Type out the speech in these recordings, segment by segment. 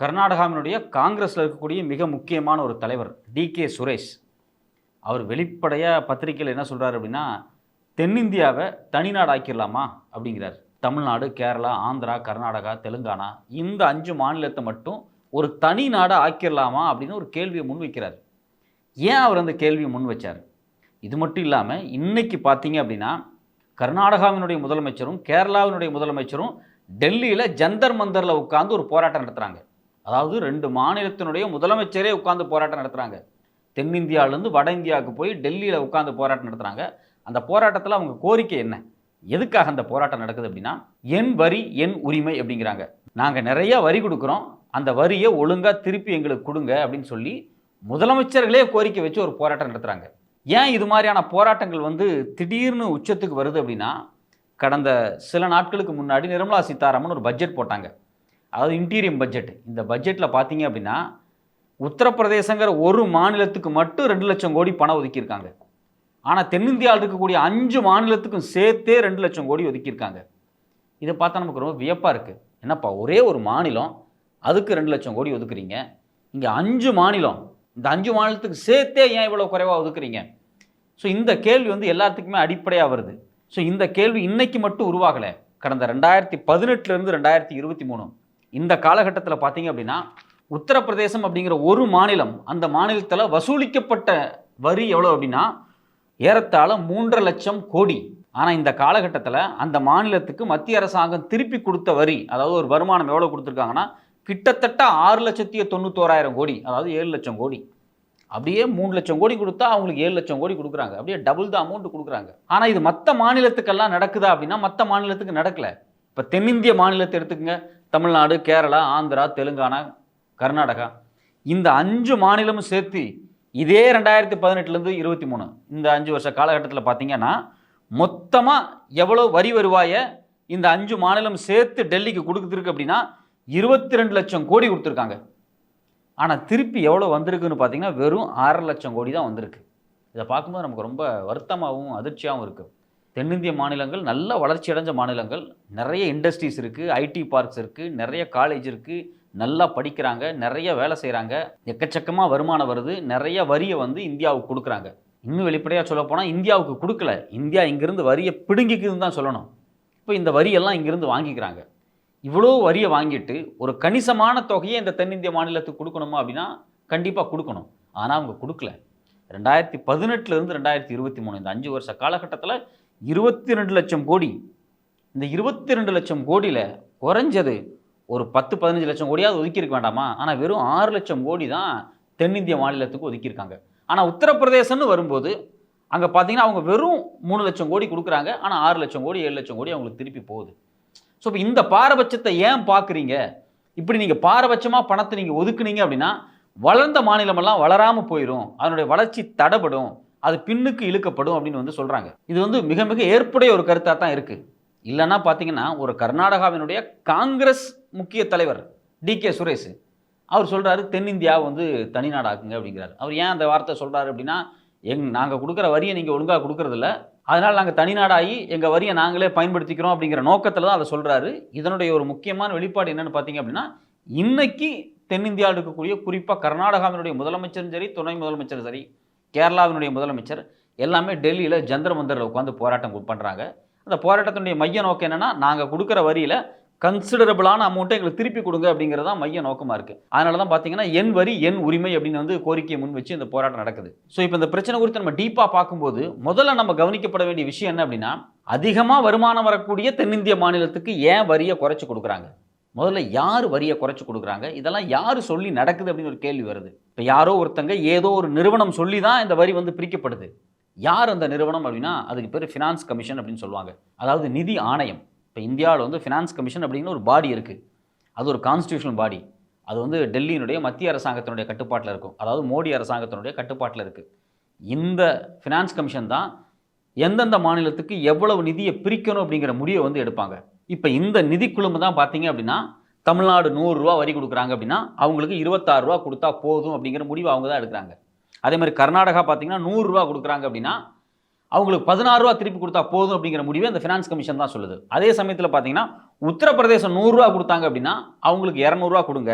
கர்நாடகாவினுடைய காங்கிரஸில் இருக்கக்கூடிய மிக முக்கியமான ஒரு தலைவர் டி கே சுரேஷ். அவர் வெளிப்படையாக பத்திரிக்கையில் என்ன சொல்கிறார் அப்படின்னா தென்னிந்தியாவை தனிநாடு ஆக்கிடலாமா அப்படிங்கிறார். தமிழ்நாடு கேரளா ஆந்திரா கர்நாடகா தெலுங்கானா இந்த அஞ்சு மாநிலத்தை மட்டும் ஒரு தனி நாடை ஆக்கிடலாமா அப்படின்னு ஒரு கேள்வியை முன் வைக்கிறார். ஏன் அவர் அந்த கேள்வியை முன் வச்சார்? இது மட்டும் இல்லாமல் இன்றைக்கி பார்த்தீங்க அப்படின்னா கர்நாடகாவினுடைய முதலமைச்சரும் கேரளாவினுடைய முதலமைச்சரும் டெல்லியில் ஜந்தர் மந்தரில் உட்காந்து ஒரு போராட்டம் நடத்துகிறாங்க அதாவது ரெண்டு மாநிலத்தினுடைய முதலமைச்சரே உட்காந்து போராட்டம் நடத்துகிறாங்க தென்னிந்தியாவிலேருந்து வட இந்தியாவுக்கு போய் டெல்லியில் உட்காந்து போராட்டம் நடத்துகிறாங்க அந்த போராட்டத்தில் அவங்க கோரிக்கை என்ன? எதுக்காக அந்த போராட்டம் நடக்குது அப்படின்னா என் வரி என் உரிமை அப்படிங்கிறாங்க. நாங்கள் நிறையா வரி கொடுக்குறோம். அந்த வரியை ஒழுங்காக திருப்பி எங்களுக்கு கொடுங்க அப்படின்னு சொல்லி முதலமைச்சர்களே கோரிக்கை வச்சு ஒரு போராட்டம் நடத்துகிறாங்க ஏன் இது மாதிரியான போராட்டங்கள் வந்து திடீர்னு உச்சத்துக்கு வருது அப்படின்னா கடந்த சில நாட்களுக்கு முன்னாடி நிர்மலா சீதாராமன் ஒரு பட்ஜெட் போட்டாங்க. அதாவது இன்டீரியம் பட்ஜெட் இந்த பட்ஜெட்டில் பார்த்தீங்க அப்படின்னா உத்தரப்பிரதேசங்கிற ஒரு மாநிலத்துக்கு மட்டும் ரெண்டு லட்சம் கோடி பணம் ஒதுக்கியிருக்காங்க. ஆனால் தென்னிந்தியாவில் இருக்கக்கூடிய அஞ்சு மாநிலத்துக்கும் சேர்த்தே ரெண்டு லட்சம் கோடி ஒதுக்கியிருக்காங்க. இதை பார்த்தா நமக்கு ரொம்ப வியப்பாக இருக்குது என்னப்பா ஒரே ஒரு மாநிலம் அதுக்கு ரெண்டு லட்சம் கோடி ஒதுக்குறீங்க. இங்கே அஞ்சு மாநிலம் இந்த அஞ்சு மாநிலத்துக்கு சேர்த்தே ஏன் இவ்வளோ குறைவாக ஒதுக்குறீங்க? ஸோ இந்த கேள்வி வந்து எல்லாத்துக்குமே அடிப்படையாக வருது. ஸோ இந்த கேள்வி இன்னைக்கு மட்டும் உருவாகலை. கடந்த ரெண்டாயிரத்தி பதினெட்டுலேருந்து ரெண்டாயிரத்தி இருபத்தி மூணு. இந்த காலகட்டத்தில் பார்த்தீங்க அப்படின்னா உத்தரப்பிரதேசம் அப்படிங்கிற ஒரு மாநிலம் அந்த மாநிலத்தில் வசூலிக்கப்பட்ட வரி எவ்வளோ அப்படின்னா ஏறத்தாழ மூன்றரை லட்சம் கோடி. ஆனால் இந்த காலகட்டத்தில் அந்த மாநிலத்துக்கு மத்திய அரசாங்கம் திருப்பி கொடுத்த வரி அதாவது ஒரு வருமானம் எவ்வளோ கொடுத்துருக்காங்கன்னா கிட்டத்தட்ட ஆறு லட்சத்தி தொண்ணூத்தோராயிரம் கோடி அதாவது ஏழு லட்சம் கோடி. அப்படியே மூணு லட்சம் கோடி கொடுத்தா அவங்களுக்கு ஏழு லட்சம் கோடி கொடுக்குறாங்க. அப்படியே டபுள் த அமௌண்ட் கொடுக்குறாங்க. ஆனால் இது மற்ற மாநிலத்துக்கெல்லாம் நடக்குதா அப்படின்னா மற்ற மாநிலத்துக்கு நடக்கல. இப்போ தென்னிந்திய மாநிலத்தை எடுத்துக்கங்க. தமிழ்நாடு கேரளா ஆந்திரா தெலுங்கானா கர்நாடகா. இந்த அஞ்சு மாநிலமும் சேர்த்து இதே ரெண்டாயிரத்தி பதினெட்டுலேருந்து இருபத்தி மூணு. இந்த அஞ்சு வருஷ காலகட்டத்தில் பார்த்தீங்கன்னா மொத்தமாக எவ்வளோ வரி வருவாயை இந்த அஞ்சு மாநிலம் சேர்த்து டெல்லிக்கு கொடுத்துருக்கு அப்படின்னா இருபத்தி ரெண்டு லட்சம் கோடி கொடுத்துருக்காங்க. ஆனால் திருப்பி எவ்வளோ வந்திருக்குன்னு பார்த்தீங்கன்னா வெறும் ஆறரை லட்சம் கோடி தான் வந்திருக்கு. இதை பார்க்கும்போது நமக்கு ரொம்ப வருத்தமாகவும் அதிர்ச்சியாகவும் இருக்குது தென்னிந்திய மாநிலங்கள் நல்ல வளர்ச்சி அடைஞ்ச மாநிலங்கள். நிறைய இண்டஸ்ட்ரீஸ் இருக்குது ஐடி பார்க்ஸ் இருக்குது நிறைய காலேஜ் இருக்குது நல்லா படிக்கிறாங்க நிறைய வேலை செய்கிறாங்க எக்கச்சக்கமாக வருமானம் வருது நிறைய வரியை வந்து இந்தியாவுக்கு கொடுக்குறாங்க. இன்னும் வெளிப்படையாக சொல்ல போனால் இந்தியாவுக்கு கொடுக்கல. இந்தியா இங்கேருந்து வரியை பிடுங்கிக்குதுன்னு தான் சொல்லணும். இப்போ இந்த வரியெல்லாம் இங்கேருந்து வாங்கிக்கிறாங்க. இவ்வளோ வரியை வாங்கிட்டு ஒரு கணிசமான தொகையை இந்த தென்னிந்திய மாநிலத்துக்கு கொடுக்கணுமா அப்படின்னா கண்டிப்பாக கொடுக்கணும். ஆனால் அவங்க கொடுக்கல. ரெண்டாயிரத்தி பதினெட்டுலேருந்து ரெண்டாயிரத்தி இருபத்தி மூணு இந்த அஞ்சு வருஷ காலகட்டத்தில் இருபத்தி ரெண்டு லட்சம் கோடி. இந்த இருபத்தி ரெண்டு லட்சம் கோடியில் குறைஞ்சது ஒரு பத்து பதினஞ்சு லட்சம் கோடியாவது ஒதுக்கியிருக்க வேண்டாமா? ஆனால் வெறும் ஆறு லட்சம் கோடி தான் தென்னிந்திய மாநிலத்துக்கு ஒதுக்கியிருக்காங்க ஆனால் உத்தரப்பிரதேசம்னு வரும்போது அங்கே பார்த்தீங்கன்னா அவங்க வெறும் மூணு லட்சம் கோடி கொடுக்குறாங்க. ஆனால் ஆறு லட்சம் கோடி ஏழு லட்சம் கோடி அவங்களுக்கு திருப்பி போகுது. ஸோ இப்போ இந்த பாரபட்சத்தை ஏன் பார்க்குறீங்க இப்படி நீங்கள் பாரபட்சமாக பணத்தை நீங்கள் ஒதுக்குனீங்க அப்படின்னா வளர்ந்த மாநிலமெல்லாம் வளராமல் போயிடும் அதனுடைய வளர்ச்சி தடைபடும். அது பின்னுக்கு இழுக்கப்படும் அப்படின்னு வந்து சொல்கிறாங்க இது வந்து மிக மிக ஏற்புடைய ஒரு கருத்தாக தான் இருக்குது இல்லைன்னா பார்த்தீங்கன்னா ஒரு கர்நாடகாவினுடைய காங்கிரஸ் முக்கிய தலைவர் டி கே சுரேஷ் அவர் சொல்கிறாரு தென்னிந்தியா வந்து தனிநாடாக்குங்க அப்படிங்கிறாரு. அவர் ஏன் அந்த வார்த்தை சொல்கிறாரு அப்படின்னா எங் நாங்கள் கொடுக்குற வரியை நீங்கள் ஒழுங்காக கொடுக்கறதில்ல அதனால் நாங்கள் தனிநாடாகி எங்கள் வரியை நாங்களே பயன்படுத்திக்கிறோம் அப்படிங்கிற நோக்கத்தில் தான் அதை சொல்கிறாரு இதனுடைய ஒரு முக்கியமான வெளிப்பாடு என்னென்னு பார்த்தீங்க அப்படின்னா இன்னைக்கு தென்னிந்தியாவில் இருக்கக்கூடிய குறிப்பாக கர்நாடகாவினுடைய முதலமைச்சரும் சரி துணை முதலமைச்சரும் சரி கேரளாவினுடைய முதலமைச்சர் எல்லாமே டெல்லியில் ஜந்தர் மந்தரில் உட்காந்து போராட்டம் பண்ணுறாங்க அந்த போராட்டத்தினுடைய மைய நோக்கம் என்னென்னா நாங்கள் கொடுக்குற வரியில் கன்சிடரபிளான அமௌண்ட்டை எங்களுக்கு திருப்பி கொடுங்க அப்படிங்கிறது தான் மைய நோக்கமாக இருக்குது அதனால தான் பார்த்தீங்கன்னா என் வரி என் உரிமை அப்படின்னு வந்து கோரிக்கையை முன் வச்சு இந்த போராட்டம் நடக்குது. ஸோ இப்போ இந்த பிரச்சனை குறித்து நம்ம டீப்பாக பார்க்கும்போது முதல்ல நம்ம கவனிக்கப்பட வேண்டிய விஷயம் என்ன அப்படின்னா அதிகமாக வருமானம் வரக்கூடிய தென்னிந்திய மாநிலத்துக்கு ஏன் வரியை குறைச்சி கொடுக்குறாங்க? முதல்ல யார் வரியை குறைச்சி கொடுக்குறாங்க? இதெல்லாம் யார் சொல்லி நடக்குது அப்படின்னு ஒரு கேள்வி வருது. இப்போ யாரோ ஒருத்தங்க ஏதோ ஒரு நிறுவனம் சொல்லி தான் இந்த வரி வந்து பிரிக்கப்படுது. யார் அந்த நிறுவனம் அப்படின்னா அதுக்கு பேர் ஃபினான்ஸ் கமிஷன் அப்படின்னு சொல்லுவாங்க. அதாவது நிதி ஆணையம். இப்போ இந்தியாவில் வந்து ஃபினான்ஸ் கமிஷன் அப்படின்னு ஒரு பாடி இருக்குது அது ஒரு கான்ஸ்டியூஷனல் பாடி அது வந்து டெல்லியினுடைய மத்திய அரசாங்கத்தினுடைய கட்டுப்பாட்டில் இருக்கும். அதாவது மோடி அரசாங்கத்தினுடைய கட்டுப்பாட்டில் இருக்குது இந்த ஃபினான்ஸ் கமிஷன் தான் எந்தெந்த மாநிலத்துக்கு எவ்வளவு நிதியை பிரிக்கணும் அப்படிங்கிற முடிவை வந்து எடுப்பாங்க. இப்போ இந்த நிதி குழுமம் தான் பார்த்தீங்க அப்படின்னா தமிழ்நாடு நூறுரூவா வரி கொடுக்குறாங்க அப்படின்னா அவங்களுக்கு இருபத்தாறு ரூபா கொடுத்தா போதும் அப்படிங்கிற முடிவு அவங்க தான் எடுக்கிறாங்க. அதே மாதிரி கர்நாடகா பார்த்தீங்கன்னா நூறுரூவா கொடுக்குறாங்க அப்படின்னா அவங்களுக்கு பதினாறு ரூபா திருப்பி கொடுத்தா போதும் அப்படிங்கிற முடிவை அந்த ஃபினான்ஸ் கமிஷன் தான் சொல்லுது. அதே சமயத்தில் பார்த்தீங்கன்னா உத்தரப்பிரதேசம் நூறுரூவா கொடுத்தாங்க அப்படின்னா அவங்களுக்கு இரநூறுவா கொடுங்க.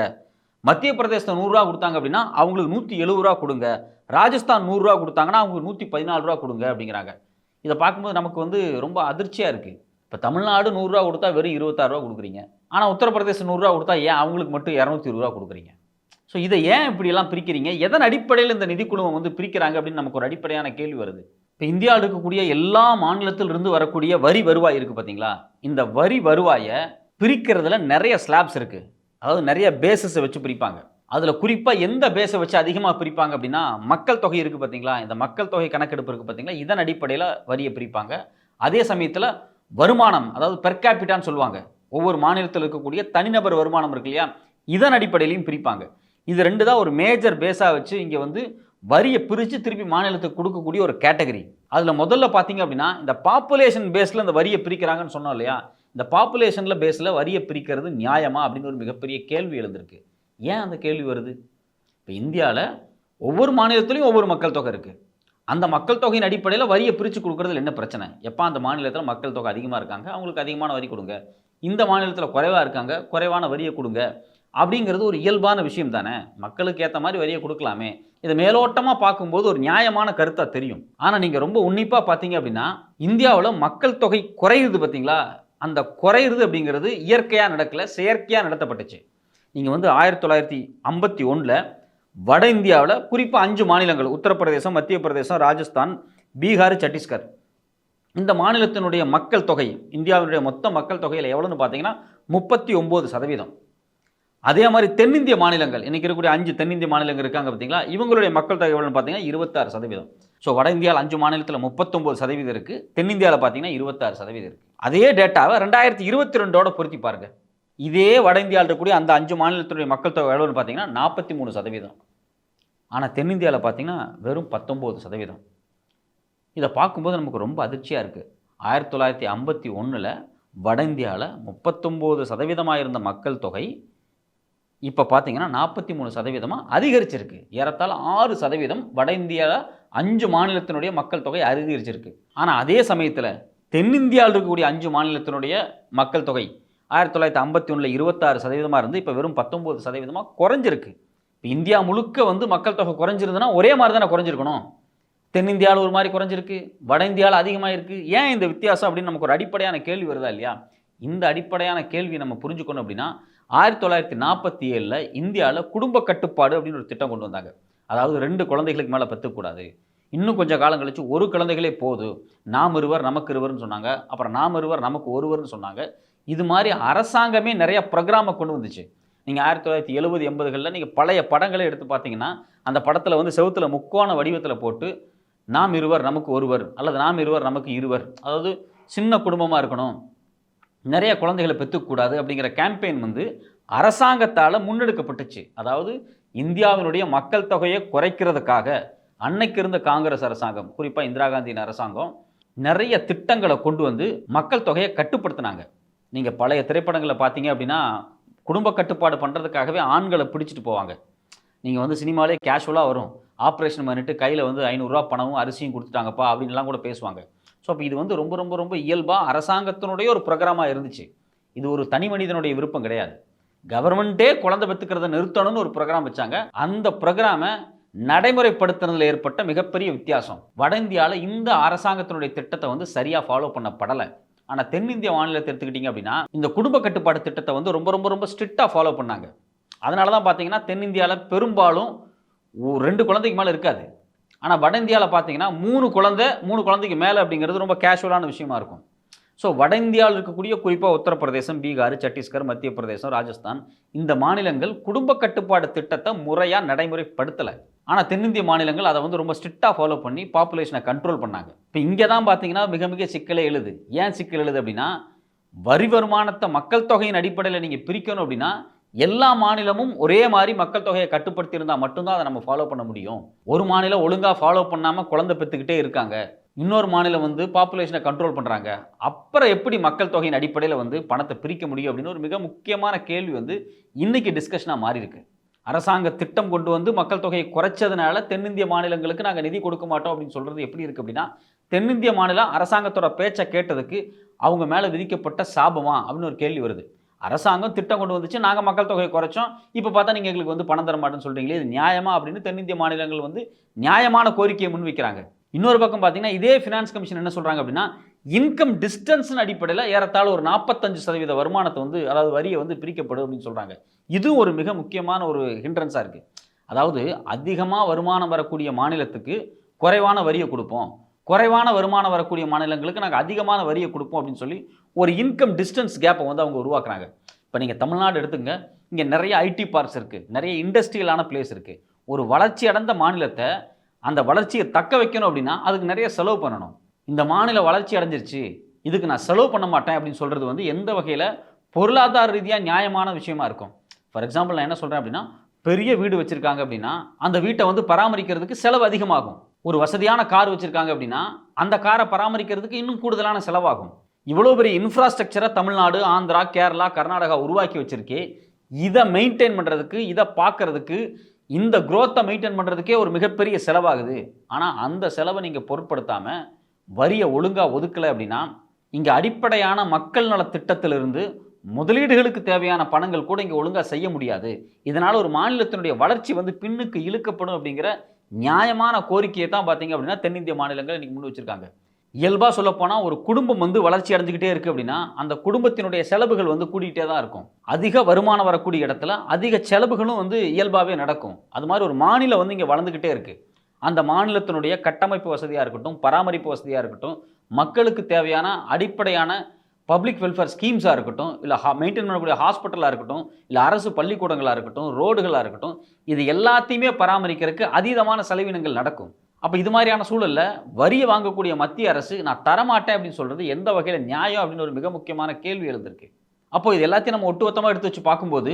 மத்திய பிரதேசத்தில் நூறுரூவா கொடுத்தாங்க அப்படின்னா அவங்களுக்கு நூற்றி எழுபது ரூபா கொடுங்க. ராஜஸ்தான் நூறுரூவா கொடுத்தாங்கன்னா அவங்களுக்கு நூற்றி பதினாலு ரூபா கொடுங்க அப்படிங்கிறாங்க. இதை பார்க்கும்போது நமக்கு வந்து ரொம்ப அதிர்ச்சியாக இருக்குது இப்போ தமிழ்நாடு நூறுரூவா கொடுத்தா வெறும் இருபத்தாறு ரூபா கொடுக்குறீங்க. ஆனால் உத்தரப்பிரதேசம் நூறுரூவா கொடுத்தா ஏன் அவங்களுக்கு மட்டும் இரநூத்தி இருபது ரூபா கொடுக்குறீங்க? ஸோ இதை ஏன் இப்படியெல்லாம் பிரிக்கிறீங்க? எதன் அடிப்படையில் இந்த நிதிக்குழுமம் வந்து பிரிக்கிறாங்க அப்படின்னு நமக்கு ஒரு அடிப்படையான கேள்வி வருது. இப்போ இந்தியாவில் இருக்கக்கூடிய எல்லா மாநிலத்தில் இருந்து வரக்கூடிய வரி வருவாய் இருக்குது பார்த்தீங்களா இந்த வரி வருவாயை பிரிக்கிறதுல நிறைய ஸ்லாப்ஸ் இருக்குது அதாவது நிறைய பேசஸை வச்சு பிரிப்பாங்க. அதில் குறிப்பாக எந்த பேஸை வச்சு அதிகமாக பிரிப்பாங்க அப்படின்னா மக்கள் தொகை இருக்குது பார்த்தீங்களா இந்த மக்கள் தொகை கணக்கெடுப்பு இருக்குது பார்த்தீங்களா இதன் அடிப்படையில் வரியை பிரிப்பாங்க. அதே சமயத்தில் வருமானம் அதாவது பெர் கேபிட்டான்னு சொல்லுவாங்க. ஒவ்வொரு மாநிலத்தில் இருக்கக்கூடிய தனிநபர் வருமானம் இருக்கு இல்லையா? இதன் அடிப்படையிலையும் பிரிப்பாங்க. இது ரெண்டு தான் ஒரு மேஜர் பேஸாக வச்சு இங்கே வந்து வரியை பிரித்து திருப்பி மாநிலத்துக்கு கொடுக்கக்கூடிய ஒரு கேட்டகரி அதில் முதல்ல பார்த்தீங்க அப்படின்னா இந்த பாப்புலேஷன் பேஸில் இந்த வரியை பிரிக்கிறாங்கன்னு சொன்னோம் இல்லையா? இந்த பாப்புலேஷனில் பேஸில் வரியை பிரிக்கிறது நியாயமா அப்படின்னு ஒரு மிகப்பெரிய கேள்வி எழுந்திருக்கு. ஏன் அந்த கேள்வி வருது? இப்போ இந்தியாவில் ஒவ்வொரு மாநிலத்துலேயும் ஒவ்வொரு மக்கள் தொகை இருக்குது அந்த மக்கள் தொகையின் அடிப்படையில் வரியை பிரித்து கொடுக்குறதுல என்ன பிரச்சனை? எப்போ அந்த மாநிலத்தில் மக்கள் தொகை அதிகமாக இருக்காங்க? அவங்களுக்கு அதிகமான வரி கொடுங்க. இந்த மாநிலத்தில் குறைவாக இருக்காங்க குறைவான வரியை கொடுங்க. அப்படிங்கிறது ஒரு இயல்பான விஷயம் தானே? மக்களுக்கு ஏற்ற மாதிரி வரியை கொடுக்கலாமே. இதை மேலோட்டமாக பார்க்கும்போது ஒரு நியாயமான கருத்தாக தெரியும். ஆனால் நீங்கள் ரொம்ப உன்னிப்பாக பார்த்தீங்க அப்படின்னா இந்தியாவில் மக்கள் தொகை குறையுது பார்த்தீங்களா அந்த குறையிறது அப்படிங்கிறது இயற்கையாக நடக்கல செயற்கையாக நடத்தப்பட்டுச்சு. நீங்கள் வந்து ஆயிரத்தி தொள்ளாயிரத்தி ஐம்பத்தி ஒன்றில் வட இந்தியாவில் குறிப்பாக அஞ்சு மாநிலங்கள் உத்தரப்பிரதேசம் மத்திய பிரதேசம் ராஜஸ்தான் பீகார் சத்தீஸ்கர். இந்த மாநிலத்தினுடைய மக்கள் தொகை இந்தியாவினுடைய மொத்த மக்கள் தொகையில் எவ்வளோன்னு பார்த்தீங்கன்னா முப்பத்தி ஒம்பது சதவீதம். அதே மாதிரி தென்னிந்திய மாநிலங்கள் இன்றைக்கி இருக்கக்கூடிய அஞ்சு தென்னிந்திய மாநிலங்கள் இருக்காங்க பார்த்தீங்களா இவங்களுடைய மக்கள் தொகை எவ்வளோன்னு பார்த்தீங்கன்னா இருபத்தாறு சதவீதம். ஸோ வட இந்தியாவில் அஞ்சு மாநிலத்தில் முப்பத்தொம்போது சதவீதம் இருக்குது தென்னிந்தியாவில் பார்த்தீங்கன்னா இருபத்தாறு சதவீதம் இருக்குது அதே டேட்டாவை ரெண்டாயிரத்தி இருபத்தி ரெண்டோட பொருத்தி பாருங்கள் இதே வட இந்தியாவில் இருக்கக்கூடிய அந்த அஞ்சு மாநிலத்தினுடைய மக்கள் தொகை எவ்வளோன்னு பார்த்தீங்கன்னா நாற்பத்தி மூணு சதவீதம். ஆனால் தென்னிந்தியாவில் பார்த்தீங்கன்னா வெறும் பத்தொம்போது சதவீதம். இதை பார்க்கும்போது நமக்கு ரொம்ப அதிர்ச்சியாக இருக்குது ஆயிரத்தி தொள்ளாயிரத்தி ஐம்பத்தி ஒன்றில் வட இந்தியாவில் முப்பத்தொம்போது சதவீதமாக இருந்த மக்கள் தொகை இப்போ பார்த்தீங்கன்னா நாற்பத்தி மூணு சதவீதமாக அதிகரிச்சிருக்கு. ஏறத்தால் ஆறு சதவீதம் வட இந்தியாவில் அஞ்சு மாநிலத்தினுடைய மக்கள் தொகை அதிகரிச்சிருக்கு. ஆனால் அதே சமயத்தில் தென்னிந்தியாவில் இருக்கக்கூடிய அஞ்சு மாநிலத்தினுடைய மக்கள் தொகை ஆயிரத்தி தொள்ளாயிரத்தி ஐம்பத்தி ஒன்றில் இருபத்தாறு சதவீதமாக இருந்து இப்போ வெறும் பத்தொம்போது சதவீதமாக குறைஞ்சிருக்கு. இந்தியா முழுக்க வந்து மக்கள் தொகை குறைஞ்சிருந்ததுன்னா ஒரே மாதிரி தானே குறைஞ்சிருக்கணும். தென்னிந்தியாவில் ஒரு மாதிரி குறைஞ்சிருக்கு. வட இந்தியாவில் அதிகமாக இருக்குது ஏன் இந்த வித்தியாசம் அப்படின்னு நமக்கு ஒரு அடிப்படையான கேள்வி வருதா இல்லையா? இந்த அடிப்படையான கேள்வி நம்ம புரிஞ்சுக்கணும் அப்படின்னா ஆயிரத்தி தொள்ளாயிரத்தி நாற்பத்தி ஏழில் இந்தியாவில் குடும்ப கட்டுப்பாடு அப்படின்னு ஒரு திட்டம் கொண்டு வந்தாங்க. அதாவது ரெண்டு குழந்தைகளுக்கு மேலே பெற்றுக்கூடாது இன்னும் கொஞ்சம் காலம் கழித்து ஒரு குழந்தைகளே போதும். நாம் இருவர் நமக்கு இருவர்னு சொன்னாங்க. அப்புறம் நாம் இருவர் நமக்கு ஒருவர்னு சொன்னாங்க. இது மாதிரி அரசாங்கமே நிறைய ப்ரோக்ராமை கொண்டு வந்துச்சு. நீங்கள் ஆயிரத்தி தொள்ளாயிரத்தி எழுபது எண்பதுகளில் நீங்கள் பழைய படங்களை எடுத்து பார்த்தீங்கன்னா அந்த படத்தில் வந்து செவுத்துல முக்கோண வடிவத்தில் போட்டு நாம் இருவர் நமக்கு ஒருவர் அல்லது நாம் இருவர் நமக்கு இருவர் அதாவது சின்ன குடும்பமாக இருக்கணும். நிறைய குழந்தைகளை பெற்றுக்கூடாது அப்படிங்கிற கேம்பெயின் வந்து அரசாங்கத்தால் முன்னெடுக்கப்பட்டுச்சு. அதாவது இந்தியாவினுடைய மக்கள் தொகையை குறைக்கிறதுக்காக அன்னைக்கு இருந்த காங்கிரஸ் அரசாங்கம் குறிப்பாக இந்திரா காந்தியின் அரசாங்கம் நிறைய திட்டங்களை கொண்டு வந்து மக்கள் தொகையை கட்டுப்படுத்தினாங்க. நீங்கள் பழைய திரைப்படங்களை பார்த்தீங்க அப்படின்னா குடும்ப கட்டுப்பாடு பண்ணுறதுக்காகவே ஆண்களை பிடிச்சிட்டு போவாங்க. நீங்கள் வந்து சினிமாலே கேஷுவலாக வரும். ஆப்ரேஷன் பண்ணிட்டு கையில் வந்து ஐநூறுரூவா பணமும் அரிசியும் கொடுத்துட்டாங்கப்பா அப்படின்லாம் கூட பேசுவாங்க. ஸோ அப்போ இது வந்து ரொம்ப ரொம்ப ரொம்ப இயல்பாக அரசாங்கத்தினுடைய ஒரு ப்ரோக்ராமாக இருந்துச்சு. இது ஒரு தனி மனிதனுடைய விருப்பம் கிடையாது. கவர்மெண்ட்டே குழந்தை பெற்றுக்கிறத நிறுத்தணும்னு ஒரு ப்ரோக்ராம் வச்சாங்க. அந்த ப்ரோக்ராமை நடைமுறைப்படுத்துறதுல ஏற்பட்ட மிகப்பெரிய வித்தியாசம். வட இந்தியாவில் இந்த அரசாங்கத்தினுடைய திட்டத்தை வந்து சரியாக ஃபாலோ பண்ணப்படலை. ஆனால் தென்னிந்திய மாநிலத்தை எடுத்துக்கிட்டிங்க அப்படின்னா இந்த குடும்ப கட்டுப்பாடு திட்டத்தை வந்து ரொம்ப ரொம்ப ரொம்ப ஸ்ட்ரிக்டாக ஃபாலோ பண்ணாங்க. அதனால தான் பார்த்தீங்கன்னா தென்னிந்தியாவில் பெரும்பாலும் ரெண்டு குழந்தைக்கு மேலே இருக்காது. ஆனால் வட இந்தியாவில் பார்த்தீங்கன்னா மூணு குழந்தை மூணு குழந்தைக்கு மேலே அப்படிங்கிறது ரொம்ப கேஷுவலான விஷயமா இருக்கும். ஸோ வட இந்தியாவில் இருக்கக்கூடிய குறிப்பாக உத்தரப்பிரதேசம் பீகார் சத்தீஸ்கர் மத்திய பிரதேசம் ராஜஸ்தான் இந்த மாநிலங்கள் குடும்ப கட்டுப்பாடு திட்டத்தை முறையாக நடைமுறைப்படுத்தலை. ஆனால் தென்னிந்திய மாநிலங்கள் அதை வந்து ரொம்ப ஸ்ட்ரிக்டாக ஃபாலோ பண்ணி பாப்புலேஷனை கண்ட்ரோல் பண்ணாங்க. இப்போ இங்கே தான் பார்த்தீங்கன்னா மிக மிக சிக்கலே எழுது. ஏன் சிக்கல் எழுது அப்படின்னா வரி வருமானத்தை மக்கள் தொகையின் அடிப்படையில் நீங்கள் பிரிக்கணும் அப்படின்னா எல்லா மாநிலமும் ஒரே மாதிரி மக்கள் தொகையை கட்டுப்படுத்தி இருந்தால் மட்டும்தான் அதை நம்ம ஃபாலோ பண்ண முடியும். ஒரு மாநிலம் ஒழுங்காக ஃபாலோ பண்ணாமல் குழந்தை பெற்றுக்கிட்டே இருக்காங்க. இன்னொரு மாநிலம் வந்து பாப்புலேஷனை கண்ட்ரோல் பண்ணுறாங்க அப்புறம் எப்படி மக்கள் தொகையின் அடிப்படையில் வந்து பணத்தை பிரிக்க முடியும் அப்படின்னு ஒரு மிக முக்கியமான கேள்வி வந்து இன்றைக்கி டிஸ்கஷனாக மாறி இருக்கு அரசாங்க திட்டம் கொண்டு வந்து மக்கள் தொகையை குறைச்சதுனால தென்னிந்திய மாநிலங்களுக்கு நாங்கள் நிதி கொடுக்க மாட்டோம் அப்படின்னு சொல்கிறது எப்படி இருக்குது அப்படின்னா தென்னிந்திய மாநிலம் அரசாங்கத்தோட பேச்சை கேட்டதுக்கு அவங்க மேலே விதிக்கப்பட்ட சாபமா அப்படின்னு ஒரு கேள்வி வருது. அரசாங்கம் திட்டம் கொண்டு வந்துச்சு நாங்கள் மக்கள் தொகையை குறைச்சோம். இப்போ பார்த்தா நீங்கள் எங்களுக்கு வந்து பணம் தர மாட்டேன்னு சொல்கிறீங்களே இது நியாயமா அப்படின்னு தென்னிந்திய மாநிலங்கள் வந்து நியாயமான கோரிக்கையை முன்வைக்கிறாங்க. இன்னொரு பக்கம் பார்த்தீங்கன்னா இதே ஃபினான்ஸ் கமிஷன் என்ன சொல்கிறாங்க அப்படின்னா இன்கம் டிஸ்டன்ஸ்னு அடிப்படையில் ஏறத்தாழ ஒரு நாற்பத்தஞ்சு சதவீத வருமானத்தை வந்து அதாவது வரியை வந்து பிரிக்கப்படும் அப்படின்னு சொல்கிறாங்க இதுவும் ஒரு மிக முக்கியமான ஒரு ஹிண்ட்ரன்ஸாக இருக்குது அதாவது அதிகமாக வருமானம் வரக்கூடிய மாநிலத்துக்கு குறைவான வரியை கொடுப்போம். குறைவான வருமானம் வரக்கூடிய மாநிலங்களுக்கு நாங்கள் அதிகமான வரியை கொடுப்போம் அப்படின்னு சொல்லி ஒரு இன்கம் டிஸ்டன்ஸ் கேப்பை வந்து அவங்க உருவாக்குறாங்க. இப்போ நீங்கள் தமிழ்நாடு எடுத்துங்க இங்கே நிறைய ஐடி பார்க்ஸ் இருக்குது நிறைய இண்டஸ்ட்ரியலான பிளேஸ் இருக்குது ஒரு வளர்ச்சி அடைந்த மாநிலத்தை அந்த வளர்ச்சியை தக்க வைக்கணும் அப்படின்னா அதுக்கு நிறைய செலவு பண்ணணும். இந்த மாநில வளர்ச்சி அடைஞ்சிருச்சு இதுக்கு நான் செலவு பண்ண மாட்டேன் அப்படின்னு சொல்கிறது வந்து எந்த வகையில் பொருளாதார ரீதியாக நியாயமான விஷயமா இருக்கும். ஃபார் எக்ஸாம்பிள் நான் என்ன சொல்கிறேன் அப்படின்னா பெரிய வீடு வச்சுருக்காங்க அப்படின்னா அந்த வீட்டை வந்து பராமரிக்கிறதுக்கு செலவு அதிகமாகும். ஒரு வசதியான கார் வச்சுருக்காங்க அப்படின்னா அந்த காரை பராமரிக்கிறதுக்கு இன்னும் கூடுதலான செலவாகும். இவ்வளோ பெரிய இன்ஃப்ராஸ்ட்ரக்சரை தமிழ்நாடு ஆந்திரா கேரளா கர்நாடகா உருவாக்கி வச்சுருக்கே இதை மெயின்டைன் பண்ணுறதுக்கு இதை பார்க்கறதுக்கு இந்த குரோத்தை மெயின்டைன் பண்ணுறதுக்கே ஒரு மிகப்பெரிய செலவாகுது. ஆனால் அந்த செலவை நீங்கள் பொருட்படுத்தாமல் வரியை ஒழுங்காக ஒதுக்கலை அப்படின்னா இங்கே அடிப்படையான மக்கள் நல திட்டத்திலிருந்து முதலீடுகளுக்கு தேவையான பணங்கள் கூட இங்கே ஒழுங்காக செய்ய முடியாது. இதனால் ஒரு மாநிலத்தினுடைய வளர்ச்சி வந்து பின்னுக்கு இழுக்கப்படும் அப்படிங்கிற நியாயமான கோரிக்கையை தான் பார்த்தீங்க அப்படின்னா தென்னிந்திய மாநிலங்கள் இன்னைக்கு முன் வச்சிருக்காங்க. இயல்பாக சொல்லப்போனால் ஒரு குடும்பம் வந்து வளர்ச்சி அடைஞ்சுக்கிட்டே இருக்குது அப்படின்னா அந்த குடும்பத்தினுடைய செலவுகள் வந்து கூடிக்கிட்டே தான் இருக்கும். அதிக வருமானம் வரக்கூடிய இடத்துல அதிக செலவுகளும் வந்து இயல்பாகவே நடக்கும். அது மாதிரி ஒரு மாநிலம் வந்து இங்கே வளர்ந்துக்கிட்டே இருக்குது அந்த மாநிலத்தினுடைய கட்டமைப்பு வசதியாக இருக்கட்டும் பராமரிப்பு வசதியாக இருக்கட்டும் மக்களுக்கு தேவையான அடிப்படையான பப்ளிக் வெல்ஃபேர் ஸ்கீம்ஸாக இருக்கட்டும் இல்லை ஹா மெயின்டைன் பண்ணக்கூடிய ஹாஸ்பிட்டலாக இருக்கட்டும் இல்லை அரசு பள்ளிக்கூடங்களாக இருக்கட்டும் ரோடுகளாக இருக்கட்டும் இது எல்லாத்தையுமே பராமரிக்கிறதுக்கு அதீதமான செலவினங்கள் நடக்கும். அப்போ இது மாதிரியான சூழலில் வரியை வாங்கக்கூடிய மத்திய அரசு நான் தரமாட்டேன் அப்படின்னு சொல்கிறது எந்த வகையில் நியாயம் அப்படின்னு ஒரு மிக முக்கியமான கேள்வி எழுந்திருக்கு. அப்போ இது எல்லாத்தையும் நம்ம ஒட்டுமொத்தமாக எடுத்து வச்சு பார்க்கும்போது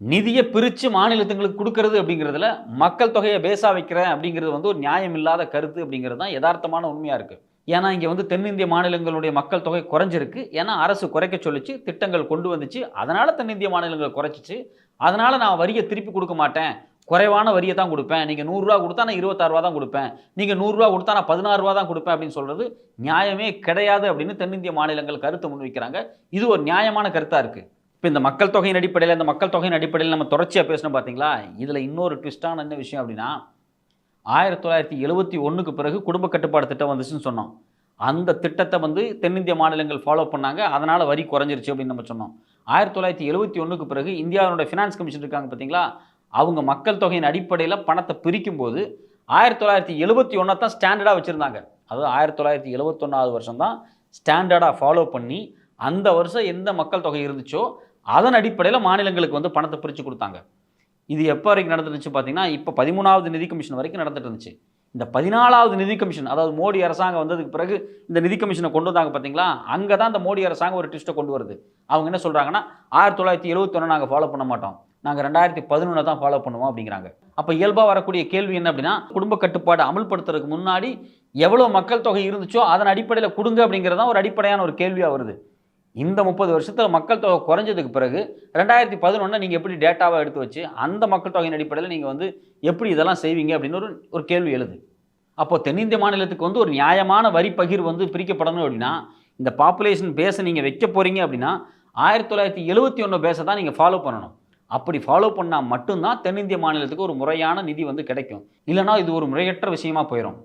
நிதியை பிரித்து மாநிலத்துங்களுக்கு கொடுக்கறது அப்படிங்கிறதுல மக்கள் தொகையை பேசா வைக்கிறேன் அப்படிங்கிறது வந்து ஒரு நியாயம் இல்லாத கருத்து அப்படிங்கிறது தான் யதார்த்தமான உண்மையாக இருக்குது ஏன்னா இங்கே வந்து தென்னிந்திய மாநிலங்களுடைய மக்கள் தொகை குறைஞ்சிருக்கு. ஏன்னா அரசு குறைக்க சொல்லிச்சு திட்டங்கள் கொண்டு வந்துச்சு. அதனால் தென்னிந்திய மாநிலங்கள் குறைச்சிச்சு. அதனால் நான் வரியை திருப்பி கொடுக்க மாட்டேன். குறைவான வரியை தான் கொடுப்பேன். நீங்கள் நூறுரூவா கொடுத்தா நான் இருபத்தாறு ரூபா தான் கொடுப்பேன். நீங்கள் நூறுரூவா கொடுத்தா நான் பதினாறு ரூபா தான் கொடுப்பேன் அப்படின்னு சொல்கிறது நியாயமே கிடையாது அப்படின்னு தென்னிந்திய மாநிலங்கள் கருத்து முன்வைக்கிறாங்க. இது ஒரு நியாயமான கருத்தாக இருக்குது இப்போ இந்த மக்கள் தொகையின் அடிப்படையில் இந்த மக்கள் தொகையின் அடிப்படையில் நம்ம தொடர்ச்சியாக பேசணும் பார்த்தீங்களா இதில் இன்னொரு ட்விஸ்டான என்ன விஷயம் அப்படின்னா ஆயிரத்தி தொள்ளாயிரத்தி எழுபத்தி ஒன்றுக்கு பிறகு குடும்ப கட்டுப்பாடு திட்டம் வந்துச்சுன்னு சொன்னோம். அந்த திட்டத்தை வந்து தென்னிந்திய மாநிலங்கள் ஃபாலோ பண்ணாங்க. அதனால் வரி குறைஞ்சிருச்சு அப்படின்னு நம்ம சொன்னோம். ஆயிரத்தி தொள்ளாயிரத்தி எழுபத்தி ஒன்றுக்கு பிறகு இந்தியாவினுடைய ஃபினான்ஸ் கமிஷன் இருக்காங்க பார்த்தீங்களா? அவங்க மக்கள் தொகையின் அடிப்படையில் பணத்தை பிரிக்கும்போது ஆயிரத்தி தொள்ளாயிரத்தி எழுபத்தி ஒன்றை தான் ஸ்டாண்டர்டாக வச்சுருந்தாங்க. அதாவது ஆயிரத்தி தொள்ளாயிரத்தி எழுபத்தொன்னாவது வருஷம் தான் ஸ்டாண்டர்டாக ஃபாலோ பண்ணி அந்த வருஷம் எந்த மக்கள் தொகை இருந்துச்சோ அதன் அடிப்படையில் மாநிலங்களுக்கு வந்து பணத்தை பிரித்து கொடுத்தாங்க. இது எப்போ வரைக்கும் நடந்துருந்துச்சு பார்த்தீங்கன்னா இப்போ பதிமூணாவது நிதி கமிஷன் வரைக்கும் நடந்துட்டு இருந்துச்சு இந்த பதினாலாவது நிதி கமிஷன் அதாவது மோடி அரசாங்கம் வந்ததுக்கு பிறகு இந்த நிதி கமிஷனை கொண்டு வந்தாங்க பார்த்தீங்களா அங்கே தான் இந்த மோடி அரசாங்கம் ஒரு ட்விஸ்ட்டை கொண்டு வருது. அவங்க என்ன சொல்கிறாங்கன்னா ஆயிரத்தி தொள்ளாயிரத்தி எழுபத்தொன்று நாங்கள் ஃபாலோ பண்ண மாட்டோம். நாங்கள் ரெண்டாயிரத்தி பதினொன்று தான் ஃபாலோ பண்ணுவோம் அப்படிங்கிறாங்க. அப்போ இயல்பாக வரக்கூடிய கேள்வி என்ன அப்படின்னா குடும்ப கட்டுப்பாடு அமல்படுத்துறதுக்கு முன்னாடி எவ்வளோ மக்கள் தொகை இருந்துச்சோ அதன் அடிப்படையில் கொடுங்க அப்படிங்கிறது தான் ஒரு அடிப்படையான ஒரு கேள்வியாக வருது. இந்த முப்பது வருஷத்தில் மக்கள் தொகை குறைஞ்சதுக்கு பிறகு ரெண்டாயிரத்தி பதினொன்று நீங்கள் எப்படி டேட்டாவை எடுத்து வச்சு அந்த மக்கள் தொகையின் அடிப்படையில் நீங்கள் வந்து எப்படி இதெல்லாம் செய்வீங்க அப்படின்னு ஒரு ஒரு கேள்வி எழுது. அப்போ தென்னிந்திய மாநிலத்துக்கு வந்து ஒரு நியாயமான வரி பகிர்வு வந்து பிரிக்கப்படணும் அப்படின்னா இந்த பாப்புலேஷன் பேஸை நீங்கள் வைக்க போகிறீங்க அப்படின்னா ஆயிரத்தி தொள்ளாயிரத்தி எழுபத்தி ஒன்று பேஸை தான் நீங்கள் ஃபாலோ பண்ணணும். அப்படி ஃபாலோ பண்ணால் மட்டும்தான் தென்னிந்திய மாநிலத்துக்கு ஒரு முறையான நிதி வந்து கிடைக்கும். இல்லைனா இது ஒரு முறையற்ற விஷயமா போயிடும்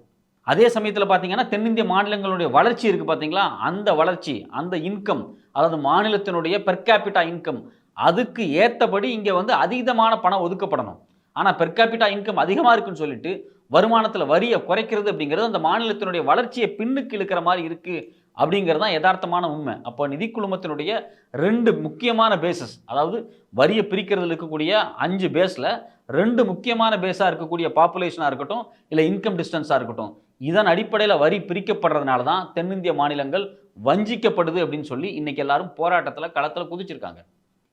அதே சமயத்தில் பார்த்தீங்கன்னா தென்னிந்திய மாநிலங்களுடைய வளர்ச்சி இருக்குது பார்த்தீங்களா அந்த வளர்ச்சி அந்த இன்கம் அதாவது மாநிலத்தினுடைய பெர்காபிட்டா இன்கம் அதுக்கு ஏற்றபடி இங்கே வந்து அதீதமான பணம் ஒதுக்கப்படணும். ஆனால் பெர்காபிட்டா இன்கம் அதிகமாக இருக்குன்னு சொல்லிட்டு வருமானத்தில் வரியை குறைக்கிறது அப்படிங்கிறது அந்த மாநிலத்தினுடைய வளர்ச்சியை பின்னுக்கு இழுக்கிற மாதிரி இருக்குது அப்படிங்கிறது தான் யதார்த்தமான உண்மை. அப்போ நிதி குழுமத்தினுடைய ரெண்டு முக்கியமான பேசஸ் அதாவது வரியை பிரிக்கிறதுல இருக்கக்கூடிய அஞ்சு பேஸில் ரெண்டு முக்கியமான பேஸாக இருக்கக்கூடிய பாப்புலேஷனாக இருக்கட்டும் இல்லை இன்கம் டிஸ்டன்ஸாக இருக்கட்டும். இதன் அடிப்படையில் வரி பிரிக்கப்படுறதுனால தான் தென்னிந்திய மாநிலங்கள் வஞ்சிக்கப்படுது அப்படின்னு சொல்லி இன்றைக்கி எல்லாரும் போராட்டத்தில் களத்தில் குதிச்சிருக்காங்க.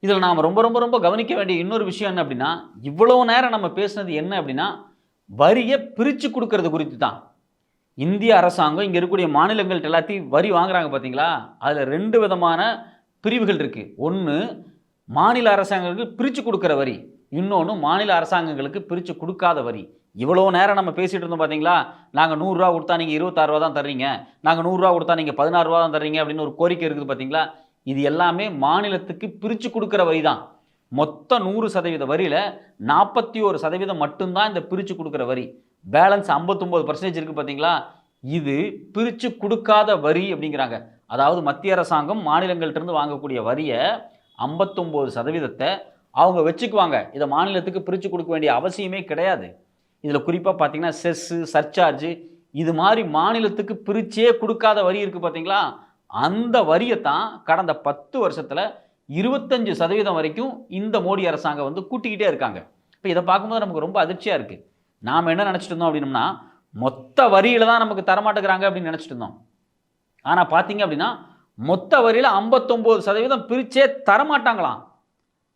இதில் நாம் ரொம்ப ரொம்ப ரொம்ப கவனிக்க வேண்டிய இன்னொரு விஷயம் என்ன அப்படின்னா இவ்வளோ நேரம் நம்ம பேசுனது என்ன அப்படின்னா வரியை பிரித்து கொடுக்கறது குறித்து தான் இந்திய அரசாங்கம் இங்கே இருக்கக்கூடிய மாநிலங்கள்ட்ட எல்லாத்தையும் வரி வாங்குறாங்க பார்த்தீங்களா அதில் ரெண்டு விதமான பிரிவுகள் இருக்குது ஒன்று மாநில அரசாங்கங்களுக்கு பிரித்து கொடுக்குற வரி. இன்னொன்று மாநில அரசாங்கங்களுக்கு பிரித்து கொடுக்காத வரி. இவ்வளோ நேரம் நம்ம பேசிகிட்டு இருந்தோம் பார்த்தீங்களா நாங்கள் நூறுரூவா கொடுத்தா நீங்கள் இருபத்தாறு ரூபா தான் தர்றீங்க. நாங்கள் நூறுரூவா கொடுத்தா நீங்கள் பதினாறு ரூபா தான் தர்றீங்க அப்படின்னு ஒரு கோரிக்கை இருக்குது பார்த்தீங்களா இது எல்லாமே மாநிலத்துக்கு பிரித்து கொடுக்குற வரி தான் மொத்த நூறு சதவீத வரியில் நாற்பத்தி ஒரு சதவீதம் மட்டும்தான் இந்த பிரித்து கொடுக்குற வரி. பேலன்ஸ் ஐம்பத்தொம்போது பர்சன்டேஜ் இருக்குது பார்த்தீங்களா இது பிரித்து கொடுக்காத வரி அப்படிங்கிறாங்க. அதாவது மத்திய அரசாங்கம் மாநிலங்கள்கிட்டருந்து வாங்கக்கூடிய வரியை ஐம்பத்தொம்போது சதவீதத்தை அவங்க வச்சுக்குவாங்க. இதை மாநிலத்துக்கு பிரித்து கொடுக்க வேண்டிய அவசியமே கிடையாது. இதில் குறிப்பாக பார்த்தீங்கன்னா செஸ்ஸு சர்சார்ஜு இது மாதிரி மாநிலத்துக்கு பிரிச்சே கொடுக்காத வரி இருக்குது பார்த்தீங்களா அந்த வரியை தான் கடந்த பத்து வருஷத்தில் இருபத்தஞ்சு சதவீதம் வரைக்கும் இந்த மோடி அரசாங்கம் வந்து கூட்டிக்கிட்டே இருக்காங்க. இப்போ இதை பார்க்கும்போது நமக்கு ரொம்ப அதிர்ச்சியாக இருக்குது நாம் என்ன நினச்சிட்டு இருந்தோம் அப்படின்னம்னா மொத்த வரியில் தான் நமக்கு தரமாட்டேங்கிறாங்க அப்படின்னு நினச்சிட்டு இருந்தோம். ஆனால் பார்த்தீங்க அப்படின்னா மொத்த வரியில் ஐம்பத்தொம்போது சதவீதம் பிரிச்சே தரமாட்டாங்களாம்.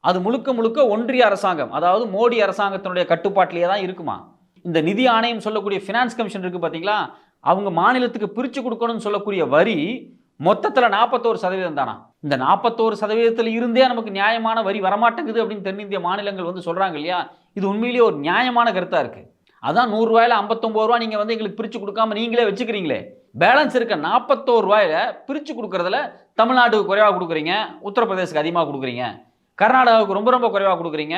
அது முழுக்க முழுக்க ஒன்றிய அரசாங்கம் அதாவது மோடி அரசாங்கத்தினுடைய கட்டுப்பாட்டிலேயே தான் இருக்குமா இந்த நிதி ஆணையம் சொல்லக்கூடிய ஃபினான்ஸ் கமிஷன் இருக்குது பார்த்தீங்களா அவங்க மாநிலத்துக்கு பிரித்து கொடுக்கணும்னு சொல்லக்கூடிய வரி மொத்தத்தில் நாற்பத்தோரு சதவீதம் தானா? இந்த நாற்பத்தோரு சதவீதத்தில் இருந்தே நமக்கு நியாயமான வரி வரமாட்டேங்குது அப்படின்னு தென்னிந்திய மாநிலங்கள் வந்து சொல்கிறாங்க இல்லையா? இது உண்மையிலேயே ஒரு நியாயமான கருத்தாக இருக்குது அதான் நூறுரூவாயில் ஐம்பத்தொம்பது ரூபா நீங்கள் வந்து எங்களுக்கு பிரித்து கொடுக்காம நீங்களே வச்சுக்கிறீங்களே. பேலன்ஸ் இருக்க நாற்பத்தோரு ரூபாயில் பிரித்து கொடுக்குறதுல தமிழ்நாட்டுக்கு குறைவாக கொடுக்குறீங்க உத்தரப்பிரதேசுக்கு அதிகமாக கொடுக்குறீங்க கர்நாடகாவுக்கு ரொம்ப ரொம்ப குறைவாக கொடுக்குறீங்க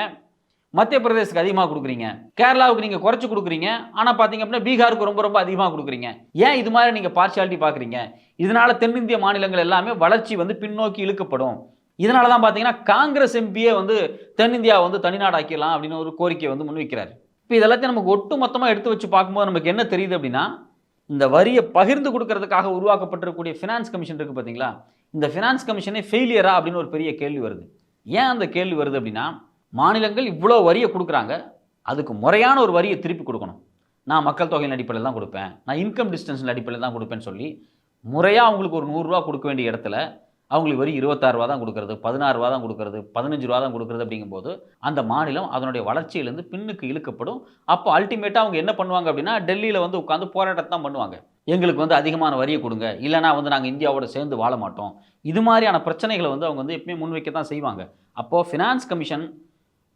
மத்திய பிரதேசத்துக்கு அதிகமாக கொடுக்குறீங்க. கேரளாவுக்கு நீங்கள் குறைச்சி கொடுக்குறீங்க. ஆனால் பார்த்தீங்க அப்படின்னா பீகாருக்கு ரொம்ப ரொம்ப அதிகமாக கொடுக்குறீங்க. ஏன் இது மாதிரி நீங்கள் பார்ஷியாலிட்டி பார்க்குறீங்க இதனால தென்னிந்திய மாநிலங்கள் எல்லாமே வளர்ச்சி வந்து பின்னோக்கி இழுக்கப்படும். இதனால தான் பார்த்தீங்கன்னா காங்கிரஸ் எம்பியே வந்து தென்னிந்தியா வந்து தனிநாடாக்கிடலாம் அப்படின்னு ஒரு கோரிக்கையை வந்து முன்வைக்கிறார். இப்போ இதெல்லாத்தையும் நமக்கு ஒட்டு மொத்தமாக எடுத்து வச்சு பார்க்கும்போது நமக்கு என்ன தெரியுது அப்படின்னா இந்த வரியை பகிர்ந்து கொடுக்கறதுக்காக உருவாக்கப்பட்டிருக்கக்கூடிய ஃபினான்ஸ் கமிஷன் இருக்குது பார்த்தீங்களா இந்த ஃபினான்ஸ் கமிஷனே ஃபெயிலியரா அப்படின்னு ஒரு பெரிய கேள்வி வருது. ஏன் அந்த கேள்வி வருது அப்படின்னா மாநிலங்கள் இவ்வளோ வரியை கொடுக்குறாங்க அதுக்கு முறையான ஒரு வரியை திருப்பி கொடுக்கணும். நான் மக்கள் தொகையின் அடிப்படையில் தான் கொடுப்பேன். நான் இன்கம் டிஸ்டன்ஸின் அடிப்படையில் தான் கொடுப்பேன்னு சொல்லி முறையாக அவங்களுக்கு ஒரு நூறுரூவா கொடுக்க வேண்டிய இடத்துல அவங்களுக்கு வரி இருபத்தாறு ரூபா தான் கொடுக்குறது பதினாறு ரூபா தான் கொடுக்குறது பதினஞ்சு ரூபா தான் கொடுக்குறது அப்படிங்கும்போது அந்த மாநிலம் அதனுடைய வளர்ச்சியிலேருந்து பின்னுக்கு இழுக்கப்படும். அப்போ அல்டிமேட்டாக அவங்க என்ன பண்ணுவாங்க அப்படின்னா டெல்லியில் வந்து உட்காந்து போராட்டத்தை தான் பண்ணுவாங்க. எங்களுக்கு வந்து அதிகமான வரியை கொடுங்க. இல்லைனா வந்து நாங்கள் இந்தியாவோட சேர்ந்து வாழ மாட்டோம். இது மாதிரியான பிரச்சனைகளை வந்து அவங்க வந்து எப்பயுமே முன்வைக்க தான் செய்வாங்க. அப்போது ஃபினான்ஸ் கமிஷன்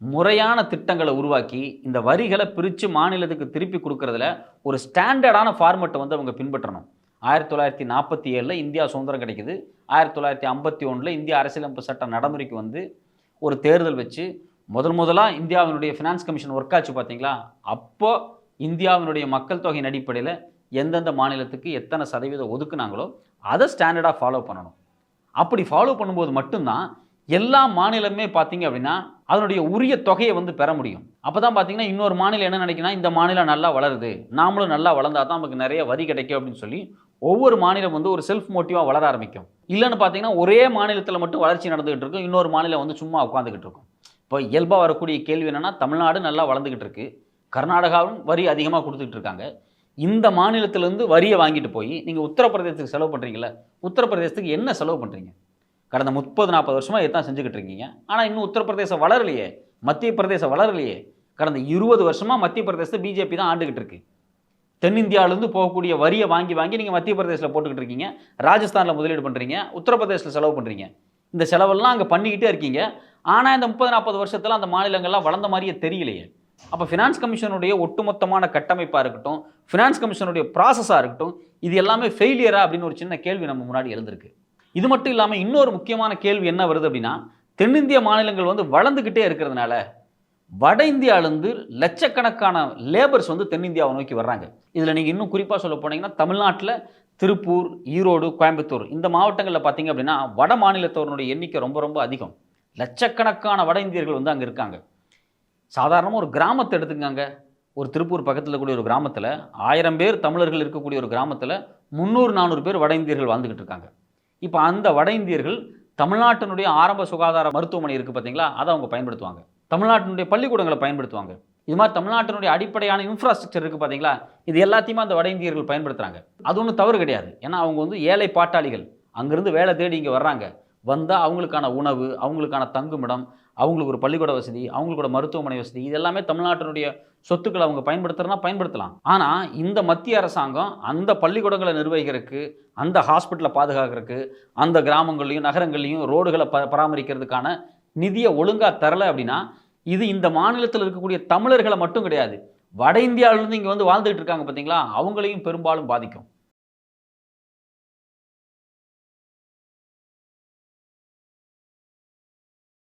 முறையான திட்டங்களை உருவாக்கி இந்த வரிகளை பிரித்து மாநிலத்துக்கு திருப்பி கொடுக்கறதுல ஒரு ஸ்டாண்டர்டான ஃபார்மெட்டை வந்து அவங்க பின்பற்றணும். ஆயிரத்தி தொள்ளாயிரத்தி நாற்பத்தி ஏழில் இந்தியா சுதந்திரம் கிடைக்குது. ஆயிரத்தி தொள்ளாயிரத்தி ஐம்பத்தி ஒன்றில் இந்திய அரசியலமைப்பு சட்டம் நடைமுறைக்கு வந்து ஒரு தேர்தல் வச்சு முதல் முதலாக இந்தியாவினுடைய ஃபினான்ஸ் கமிஷன் ஒர்க் ஆச்சு பார்த்தீங்களா அப்போ இந்தியாவினுடைய மக்கள் தொகையின் அடிப்படையில் எந்தெந்த மாநிலத்துக்கு எத்தனை சதவீதம் ஒதுக்குனாங்களோ அதை ஸ்டாண்டர்டாக ஃபாலோ பண்ணணும். அப்படி ஃபாலோ பண்ணும்போது மட்டும்தான் எல்லா மாநிலமே பார்த்தீங்க அப்படின்னா அதனுடைய உரிய தொகையை வந்து பெற முடியும். அப்போ தான் பார்த்தீங்கன்னா இன்னொரு மாநிலம் என்ன நினைக்கினா இந்த மாநிலம் நல்லா வளருது. நாமளும் நல்லா வளர்ந்தா தான் நமக்கு நிறைய வரி கிடைக்கும் அப்படின்னு சொல்லி ஒவ்வொரு மாநிலம் வந்து ஒரு செல்ஃப் மோட்டிவாக வளர ஆரம்பிக்கும். இல்லைன்னு பார்த்தீங்கன்னா ஒரே மாநிலத்தில் மட்டும் வளர்ச்சி நடந்துகிட்டு இருக்கும். இன்னொரு மாநிலம் வந்து சும்மா உட்காந்துக்கிட்டு இருக்கும். இப்போ இயல்பாக வரக்கூடிய கேள்வி என்னென்னா தமிழ்நாடு நல்லா வளர்ந்துக்கிட்டு இருக்கு. கர்நாடகாவும் வரி அதிகமாக கொடுத்துக்கிட்டு இருக்காங்க. இந்த மாநிலத்திலேருந்து வரியை வாங்கிட்டு போய் நீங்கள் உத்தரப்பிரதேசத்துக்கு செலவு பண்ணுறீங்களா உத்தரப்பிரதேசத்துக்கு என்ன செலவு பண்ணுறீங்க கடந்த முப்பது நாற்பது வருஷமாக இதான் செஞ்சுக்கிட்டு இருக்கீங்க. ஆனால் இன்னும் உத்தரப்பிரதேசம் வளரலையே மத்திய பிரதேசம் வளரலையே. கடந்த இருபது வருஷமாக மத்திய பிரதேசத்தை பிஜேபி தான் ஆண்டுகிட்டு இருக்கு. தென்னிந்தியாவிலேருந்து போகக்கூடிய வரியை வாங்கி வாங்கி நீங்கள் மத்திய பிரதேசத்தில் போட்டுக்கிட்டு இருக்கீங்க. ராஜஸ்தானில் முதலீடு பண்ணுறீங்க உத்தரப்பிரதேசத்தில் செலவு பண்ணுறீங்க இந்த செலவெல்லாம் அங்கே பண்ணிக்கிட்டே இருக்கீங்க. ஆனால் இந்த முப்பது நாற்பது வருஷத்தில் அந்த மாநிலங்கள்லாம் வளர்ந்த மாதிரியே தெரியலையே. அப்போ ஃபினான்ஸ் கமிஷனுடைய ஒட்டுமொத்தமான கட்டமைப்பாக இருக்கட்டும் ஃபினான்ஸ் கமிஷனுடைய ப்ராசஸாக இருக்கட்டும் இது எல்லாமே ஃபெயிலியரா அப்படின்னு ஒரு சின்ன கேள்வி நம்ம முன்னாடி எழுந்திருக்கு. இது மட்டும் இல்லாமல் இன்னொரு முக்கியமான கேள்வி என்ன வருது அப்படின்னா தென்னிந்திய மாநிலங்கள் வந்து வளர்ந்துக்கிட்டே இருக்கிறதுனால வட இந்தியாவிலேருந்து லட்சக்கணக்கான லேபர்ஸ் வந்து தென்னிந்தியாவை நோக்கி வர்றாங்க. இதில் நீங்கள் இன்னும் குறிப்பாக சொல்ல போனீங்கன்னா தமிழ்நாட்டில் திருப்பூர் ஈரோடு கோயம்புத்தூர் இந்த மாவட்டங்களில் பார்த்தீங்க அப்படின்னா வட மாநிலத்தவருடைய எண்ணிக்கை ரொம்ப ரொம்ப அதிகம். லட்சக்கணக்கான வட இந்தியர்கள் வந்து அங்கே இருக்காங்க. சாதாரணமாக ஒரு கிராமத்தை எடுத்துக்கங்க. ஒரு திருப்பூர் பக்கத்தில் கூடிய ஒரு கிராமத்தில் ஆயிரம் பேர் தமிழர்கள் இருக்கக்கூடிய ஒரு கிராமத்தில் முந்நூறு நானூறு பேர் வட இந்தியர்கள் வாழ்ந்துக்கிட்டு இருக்காங்க. இப்போ அந்த வட இந்தியர்கள் தமிழ்நாட்டினுடைய ஆரம்ப சுகாதார மருத்துவமனை இருக்குது பார்த்தீங்களா அதை அவங்க பயன்படுத்துவாங்க. தமிழ்நாட்டினுடைய பள்ளிக்கூடங்களை பயன்படுத்துவாங்க. இது மாதிரி தமிழ்நாட்டினுடைய அடிப்படையான இன்ஃப்ராஸ்ட்ரக்சர் இருக்குது பார்த்தீங்களா இது எல்லாத்தையுமே அந்த வட இந்தியர்கள் பயன்படுத்துகிறாங்க அது ஒன்றும் தவறு கிடையாது. ஏன்னா அவங்க வந்து ஏழை பாட்டாளிகள். அங்கேருந்து வேலை தேடி இங்கே வர்றாங்க. வந்தால் அவங்களுக்கான உணவு அவங்களுக்கான தங்குமிடம் அவங்களுக்கு ஒரு பள்ளிக்கூட வசதி அவங்களோட மருத்துவமனை வசதி இது எல்லாமே தமிழ்நாட்டினுடைய சொத்துக்களை அவங்க பயன்படுத்துறதுனா பயன்படுத்தலாம். ஆனால் இந்த மத்திய அரசாங்கம் அந்த பள்ளிக்கூடங்களை நிர்வகிக்கிறதுக்கு அந்த ஹாஸ்பிட்டலை பாதுகாக்கிறதுக்கு அந்த கிராமங்கள்லையும் நகரங்கள்லையும் ரோடுகளை ப பராமரிக்கிறதுக்கான நிதியை ஒழுங்காக தரலை அப்படின்னா இது இந்த மாநிலத்தில் இருக்கக்கூடிய தமிழர்களை மட்டும் கிடையாது. வட இந்தியாவிலேருந்து இங்கே வந்து வாழ்ந்துகிட்டு இருக்காங்க பார்த்தீங்களா அவங்களையும் பெரும்பாலும் பாதிக்கும்.